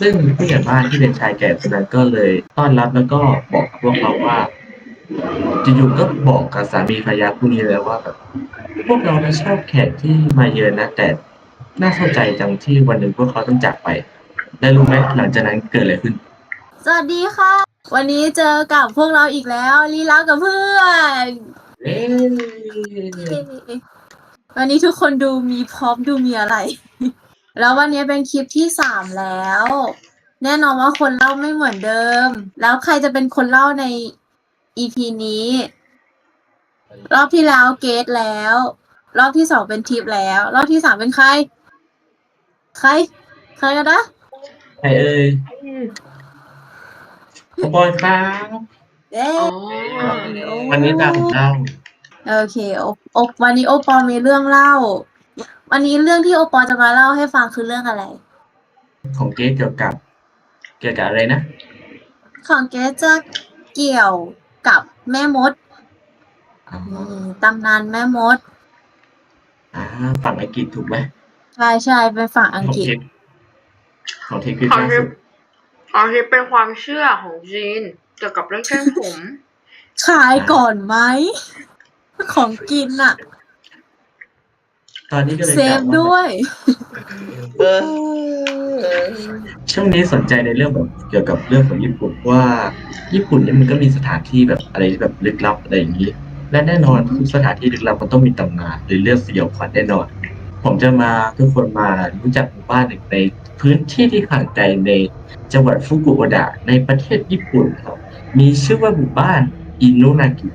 ซึ่งผู้ใหญ่บ้านที่เป็นชายแก่คนนั้นก็เลยต้อนรับแล้วก็บอกกับพวกเขาว่าอยู่ๆก็บอกกับสามีภรรยาคู่นี้เลยว่าแบบพวกเรานะชอบแขกที่มาเยือนนะ แต่น่าเศร้าใจจังที่วันหนึ่งพวกเขาต้องจากไป ได้รู้ไหมหลังจากนั้นเกิดอะไรขึ้น สวัสดีค่ะ วันนี้เจอกับพวกเราอีกแล้วลีลากับเพื่อนเอ๊ะวันนี้ทุกคนดูมีพร้อมดูมีอะไร แล้ววันนี้เป็นคลิปที่สามแล้ว แน่นอนว่าคนเล่าไม่เหมือนเดิม แล้วใครจะเป็นคนเล่าใน EP นี้ รอบที่แล้วเกตแล้ว รอบที่สองเป็นทิปแล้ว รอบที่สามเป็นใคร ใคร ใครกันนะใครเอ่ยขบอยครับเย้วันนี้ตามผมเล่าโอเคโอโอวันนี้โอปอมีเรื่องเล่า วันนี้เรื่องที่โอปอจะมาเล่าให้ฟังคือเรื่องอะไร ของเก๊เกี่ยวกับ เกี่ยวกับอะไรนะ ของเกสจะเกี่ยวกับแม่มดอ๋ออืมตำนานแม่มด อ่าฝั่งอังกฤษถูกไหมใช่ใช่เป็นฝั่งอังกฤษ ของเทคคือของล่าทิสุปดของทิปเป็นความเชื่อของจีนเกี่ยวกับเรื่องเส้นผม ขายก่อนไหม ของกินอะ ตอนนี้ก็เลยเซฟด้วยช่วงนี้สนใจในเรื่องแบบเกี่ยวกับเรื่องของญี่ปุ่นว่าญี่ปุ่นเนี่ยมันก็มีสถานที่แบบอะไรที่แบบลึกลับอะไรอย่างนี้ และแน่นอนทุกสถานที่ลึกลับมันต้องมีตำนานหรือเรื่องสยองขวัญแน่นอน ผมจะมาทุกคนมารู้จักหมู่บ้านหนึ่งในพื้นที่ที่ห่างไกลในจังหวัดฟุกุโอดะในประเทศญี่ปุ่นครับมีชื่อว่าหมู่บ้านอินุนากิ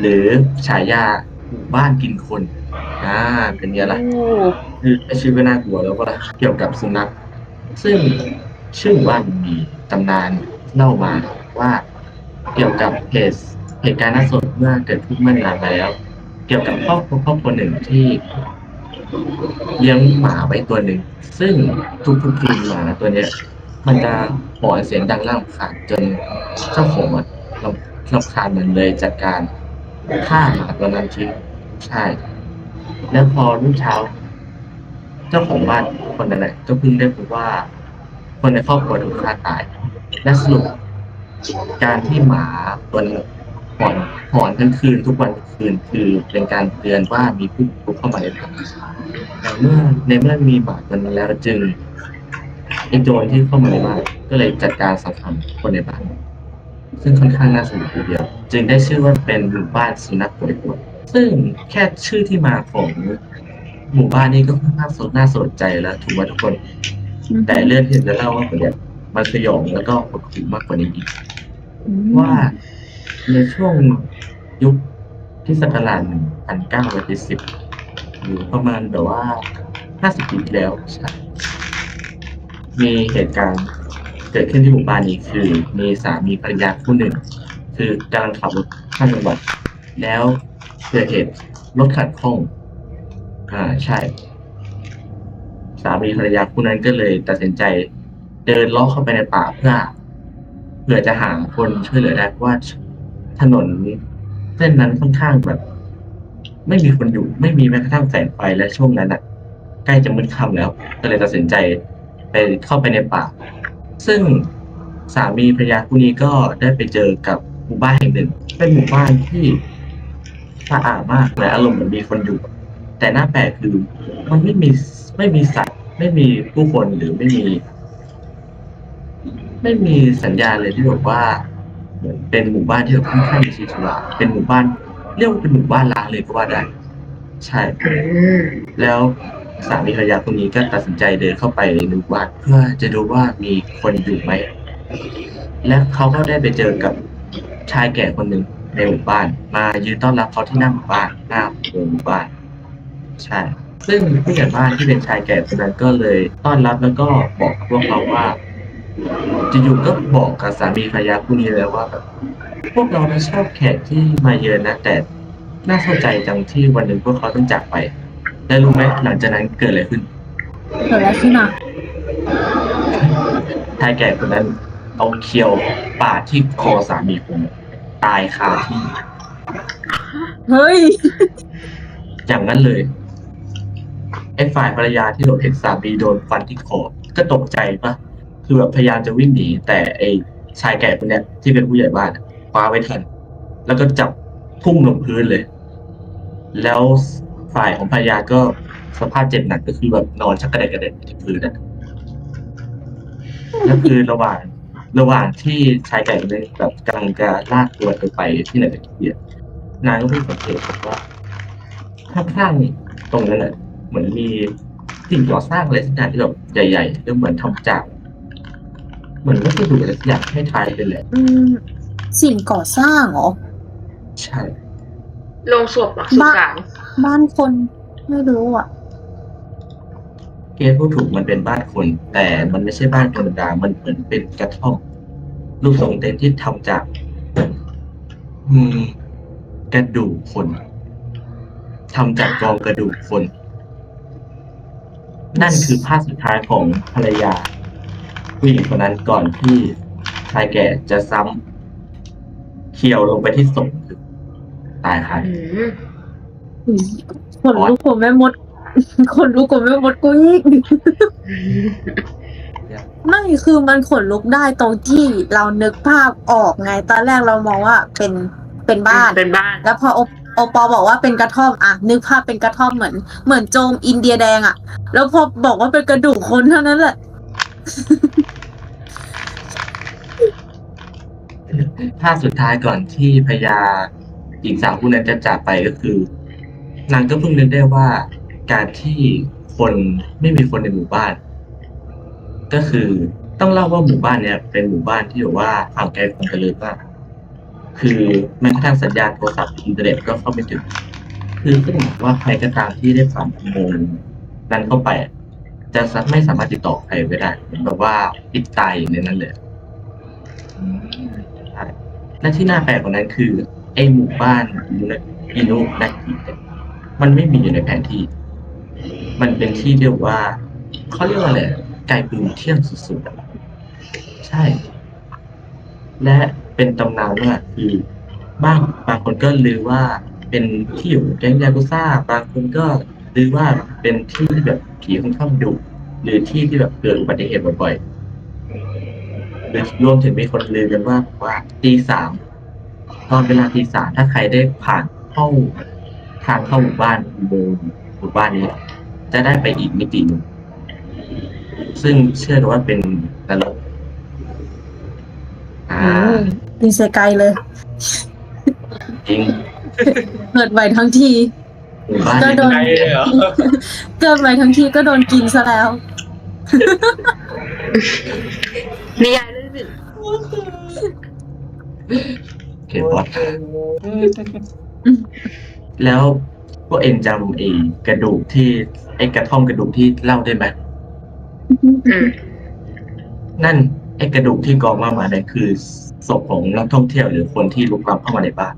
หรือฉายา หมู่บ้านกินคนอ่าเป็นไงล่ะคือชื่อก็น่ากลัวแล้วก็เกี่ยวกับสุนัขซึ่งชื่อหมู่บ้านมีตำนานเล่ามาว่าเกี่ยวกับเหตุเหตุการณ์น่าสนเมื่อเกิดขึ้นเมื่อนานมาแล้ว เกี่ยวกับครอบครัวครอบครัวหนึ่งที่เลี้ยงหมาไว้ตัวหนึ่ง ซึ่งทุกๆคืนหมาตัวเนี้ย มันจะหอนเสียงดังร่ำคาญจนเจ้าของมันรำรำคาญมันเลยจัดการ ฆ่าหมาตัวนั้นทิ้งใช่ แล้วพอรุ่งเช้า เจ้าของบ้านคนนั้นแหละก็เพิ่งได้พบว่า คนในครอบครัวถูกฆ่าตาย และสรุปการที่หมาตัวนั้นหอนหอนทั้งคืนทุกวันคืนคือเป็นการเตือนว่ามีผู้บุกเข้ามาในบ้านแต่เมื่อในเมื่อมีหมาตัวนั้นแล้วจึงไอ้โจรที่เข้ามาในบ้านก็เลยจัดการสังหารคนในบ้าน ซึ่งค่อนข้างน่าสนใจทีเดียว จึงได้ชื่อว่าเป็นหมู่บ้านสุนัขป่วยปวดซึ่งแค่ชื่อที่มาของหมู่บ้านนี้ก็ค่อนข้างสนน่าสนใจแล้วถูกไหมทุกคน แต่เรื่องที่จะเล่าว่าเนี่ยมันสยองแล้วก็หดหู่มากกว่านี้อีกว่าในช่วงยุคที่ศักราช1970หรือประมาณแบบว่า50ปีที่แล้วใช่มีเหตุการณ์เกิดขึ้นที่หมู่บ้านนี้คือ มีสามีภรรยาคู่หนึ่ง คือกำลังขับรถข้ามจังหวัด แล้วเกิดเหตุรถขัดข้อง อ่าใช่ สามีภรรยาคู่นั้นก็เลยตัดสินใจเดินเลาะเข้าไปในป่าเพื่อเพื่อจะหาคนช่วยเหลือได้เพราะว่าถนนเส้นนั้นค่อนข้างแบบ ไม่มีคนอยู่ ไม่มีแม้กระทั่งแสงไฟและช่วงนั้นอะ ใกล้จะมืดค่ำแล้ว ก็เลยตัดสินใจไปเข้าไปในป่า ซึ่งสามีภรรยาคู่นี้ก็ได้ไปเจอกับ หมู่บ้านแห่งหนึ่ง เป็นหมู่บ้านที่สะอาดมากและอารมณ์เหมือนมีคนอยู่ แต่หน้าแปลกคือมันไม่มีไม่มีสัตว์ ไม่มีผู้คนหรือไม่มี ไม่มีสัญญาณเลยที่บอกว่าเหมือนเป็นหมู่บ้านที่แบบค่อนข้างมีชีวิตชีวาเป็นหมู่บ้าน เรียกว่าเป็นหมู่บ้านล้างเลยก็ว่าได้ ใช่ แล้วสามีภรรยาคนนี้ก็ตัดสินใจเดินเข้าไปในหมู่บ้านเพื่อจะดูว่ามีคนอยู่ไหม และเขาก็ได้ไปเจอกับ ชายแก่คนหนึ่งในหมู่บ้าน มายืนต้อนรับเขาที่หน้าหมู่บ้านหน้าหมู่บ้าน ใช่ ซึ่งผู้ใหญ่บ้านที่เป็นชายแก่คนนั้นก็เลยต้อนรับแล้วก็บอกกับพวกเขาว่าอยู่ๆก็บอกกับสามีภรรยาคู่นี้แล้วว่าแบบพวกเรานะชอบแขกที่มาเยือนนะ แต่น่าเศร้าใจจังที่วันหนึ่งพวกเขาต้องจากไปได้รู้ไหมหลังจากนั้นเกิดอะไรขึ้นเกิดอะไรขึ้นอะชายแก่คนนั้น เอาเคียวปาดที่คอสามีผมตายคาที่เฮ้ย อย่างนั้นเลย ไอ้ฝ่ายภรรยาที่โดนเห็นสามีโดนฟันที่คอ ก็ตกใจปะคือแบบพยายามจะวิ่งหนี แต่ไอ้ชายแก่คนเนี้ยที่เป็นผู้ใหญ่บ้านอะคว้าไว้ทัน แล้วก็จับพุ่งลงพื้นเลย แล้วฝ่ายของภรรยาก็สภาพเจ็บหนักก็คือแบบนอนชักกระเดกกระเด็นที่พื้นอะแล้วคือระหว่าง ระหว่างที่ชายแก่คนนี้แบบกำลังจะลากตัวเธอไปที่ไหนตะเกียบนางก็เพิ่งสังเกตเห็นว่าข้างๆตรงนั้นน่ะเหมือนมีสิ่งก่อสร้างอะไรสักอย่างที่แบบใหญ่ๆแล้วเหมือนทำจาก เหมือนวัสดุอะไรสักอย่างให้ทายเป็นแหละอืมสิ่งก่อสร้างเหรอใช่ลงศพเหรอสุสานบ้านคนไม่รู้อะ เกสพูดถูกมันเป็นบ้านคน แต่มันไม่ใช่บ้านธรรมดามันเหมือนเป็นกระท่อมรูปทรงเต็นท์ที่ทำจาก อืม กระดูกคนทำจากกองกระดูกคน นั่นคือภาพสุดท้ายของภรรยาผู้หญิงคนนั้นก่อนที่ชายแก่จะซ้ำเคี่ยวลงไปที่ศพตายค่ะอืมคนลุกผมแม่มด คนลุกผมแม่มดกูอีกไม่คือมันขนลุกได้ตรงที่เรานึกภาพออกไง ตอนแรกเรามองว่าเป็นเป็นบ้าน เป็นบ้าน แล้วพอโอโอปอบอกว่าเป็นกระท่อมอะนึกภาพเป็นกระท่อมเหมือน เหมือนโจมอินเดียแดงอะ แล้วพอบอกว่าเป็นกระดูกคนเท่านั้นแหละภาพสุดท้ายก่อนที่พญาหญิงสาวผู้นั้นจะจากไปก็คือ นางก็เพิ่งนึกได้ว่า การที่คนไม่มีคนในหมู่บ้าน ก็คือต้องเล่าว่าหมู่บ้านเนี่ยเป็นหมู่บ้านที่แบบว่าห่างไกลความเจริญมากคือแม้กระทั่งสัญญาณโทรศัพท์อินเทอร์เน็ตก็เข้าไม่ถึงคือก็เหมือนว่าใครก็ตามที่ได้ผ่านอุโมงค์นั้นเข้าไปอะจะไม่สามารถติดต่อใครไปได้เหมือนแบบว่าปิดตายอยู่ในนั้นเลยใช่และที่น่าแปลกกว่านั้นคือไอหมู่บ้านอินุอินุนากิเนี่ยมันไม่มีอยู่ในแผนที่ มันเป็นที่เรียกว่าเขาเรียกว่าอะไรไกลปืนเที่ยงสุดๆใช่ และเป็นตำนานว่าคือบ้างบางคนก็ลือว่าเป็นที่อยู่แก๊งยากุซ่า บางคนก็ลือว่าเป็นที่ที่แบบผีค่อนข้างดุหรือที่ที่แบบเกิดอุบัติเหตุบ่อยๆหรือรวมถึงมีคนลือกันว่าว่าตีสามตอนเวลาตีสามถ้าใครได้ผ่านเข้าทางเข้าหมู่บ้านโมงค์หมู่บ้านนี้ จะได้ไปอีกมิติหนึ่งซึ่งเชื่อกันว่าเป็นนรกอ่าดีเซไกลเลย จริงเกิดใหม่ทั้งที หมู่บ้านก็นี้โดน ไกลเลยเหรอเกิดใหม่ทั้งทีก็โดนกินซะแล้ว นิยายเรื่องหนึ่งเขียนบอสแล้ว พวกเอ็นจำไอ้กระดูกที่ไอ้กระท่อมกระดูกที่เล่าได้ไหมอืมนั่นไอ้กระดูกที่กองมามาเนี่ยคือศพของนักท่องเที่ยวหรือคนที่ลุกล้ำเข้ามาในบ้าน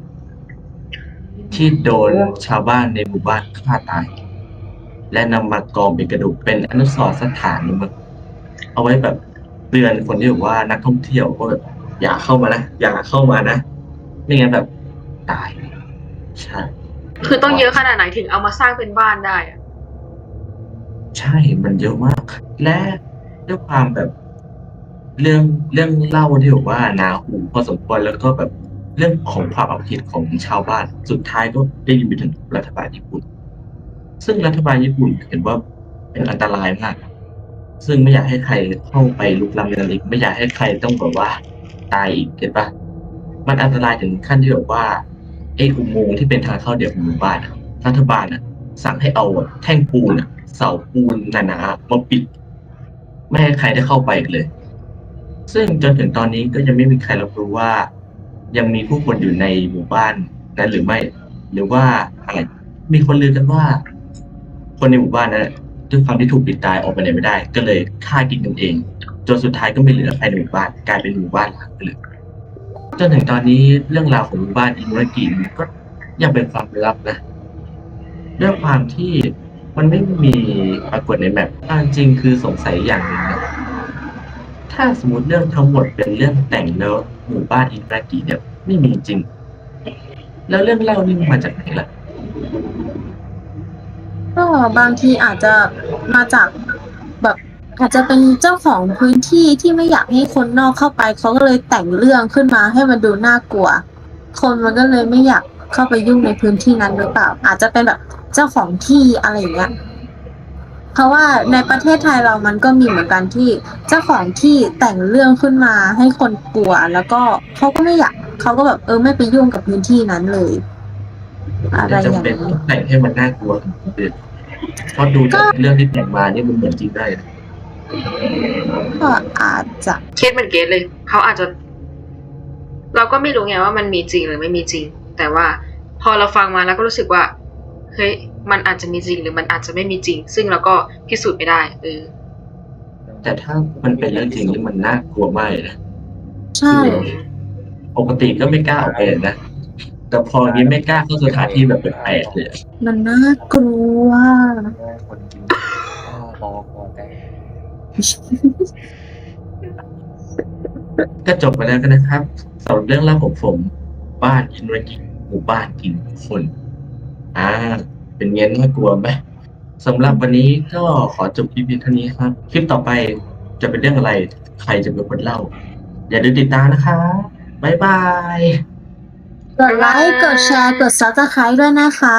ที่โดนชาวบ้านในหมู่บ้านฆ่าตาย และนำมากองเป็นกระดูกเป็นอนุสรณ์สถานนึงมั้งเอาไว้แบบเตือนคนที่แบบว่านักท่องเที่ยวว่าแบบอย่าเข้ามานะอย่าเข้ามานะไม่งั้นแบบตายใช่ คือต้องเยอะขนาดไหนถึงเอามาสร้างเป็นบ้านได้อะใช่มันเยอะมาก และด้วยความแบบ เรื่องเรื่องเล่าที่บอกว่านาหูพอสมควรแล้วก็แบบเรื่องของความเอาผิดของชาวบ้าน สุดท้ายก็ได้ยินไปถึงรัฐบาลญี่ปุ่น ซึ่งรัฐบาลญี่ปุ่นเห็นว่าเป็นอันตรายมาก ซึ่งไม่อยากให้ใครเข้าไปลุกล้ำในนั้นอีกไม่อยากให้ใครต้องแบบว่า ตายอีกเก็ตปะมันอันตรายถึงขั้นที่แบบว่า ไอ้อุโมงค์ที่เป็นทางเข้าเดียวของหมู่บ้านอะรัฐบาลอะสั่งให้เอาแท่งปูนอะเสาปูนหนาๆมาปิด ไม่ให้ใครได้เข้าไปอีกเลย ซึ่งจนถึงตอนนี้ก็ยังไม่มีใครรับรู้ว่า ยังมีผู้คนอยู่ในหมู่บ้านนั้นหรือไม่ หรือว่าอะไรมีคนลือกันว่า คนในหมู่บ้านนั้นด้วยความที่ถูกปิดตายออกไปไหนไม่ได้ ก็เลยฆ่ากินกันเองจนสุดท้ายก็ไม่เหลือใครในหมู่บ้านกลายเป็นหมู่บ้านหลังไปเลย จนถึงตอนนี้เรื่องราวของหมู่บ้านอินุรากิก็ยังเป็นความลับนะด้วยความที่มันไม่มีปรากฏในแมปเอาจริงคือสงสัยอย่างหนึ่งนะถ้าสมมติเรื่องทั้งหมดเป็นเรื่องแต่งแล้วหมู่บ้านอินุรากิเนี่ยไม่มีจริง แล้วเรื่องเล่านี่มันมาจากไหนล่ะ ก็บางทีอาจจะมาจาก อาจจะเป็นเจ้าของพื้นที่ที่ไม่อยากให้คนนอกเข้าไป เขาก็เลยแต่งเรื่องขึ้นมาให้มันดูน่ากลัว คนมันก็เลยไม่อยากเข้าไปยุ่งในพื้นที่นั้นหรือเปล่า อาจจะเป็นแบบเจ้าของที่อะไรอย่างเงี้ยเพราะว่าในประเทศไทยเรามันก็มีเหมือนกันที่เจ้าของที่แต่งเรื่องขึ้นมาให้คนกลัว แล้วก็เขาก็ไม่อยากเขาก็แบบเออไม่ไปยุ่งกับพื้นที่นั้นเลย อะไรจะอย่างจำเป็นนี้ ต้องแต่งให้มันน่ากลัวเพราะดูจากเรื่องที่แต่งมานี่มันเหมือนจริงได้นะ ก็อาจจะคิดเหมือนเกตเลย เขาอาจจะ เราก็ไม่รู้ไงว่ามันมีจริงหรือไม่มีจริง แต่ว่าพอเราฟังมาแล้วก็รู้สึกว่าเฮ้ยมันอาจจะมีจริงหรือมันอาจจะไม่มีจริง ซึ่งเราก็พิสูจน์ไม่ได้เออแต่ถ้ามันเป็นเรื่องจริงนี่มันน่ากลัวมากเลยนะใช่ปกติก็ไม่กล้าออกไปเลยนะแต่พอนี้ไม่กล้าเข้าสถานที่แบบแปลกๆเลยมันน่ากลัวคนกินก็รอคอแต่ ก็จบไปแล้วกันนะครับสำหรับเรื่องเล่าของผมบ้านอินวากิหมู่บ้านกินคนอ่า เป็นเงี้ยน่ากลัวไหมสำหรับวันนี้ก็ขอจบคลิปเพียงเท่านี้ครับ คลิปต่อไปจะเป็นเรื่องอะไร ใครจะเป็นคนเล่า อย่าลืมติดตามนะครับบ๊ายบาย กดไลค์ กดแชร์ กด subscribe ด้วยนะคะ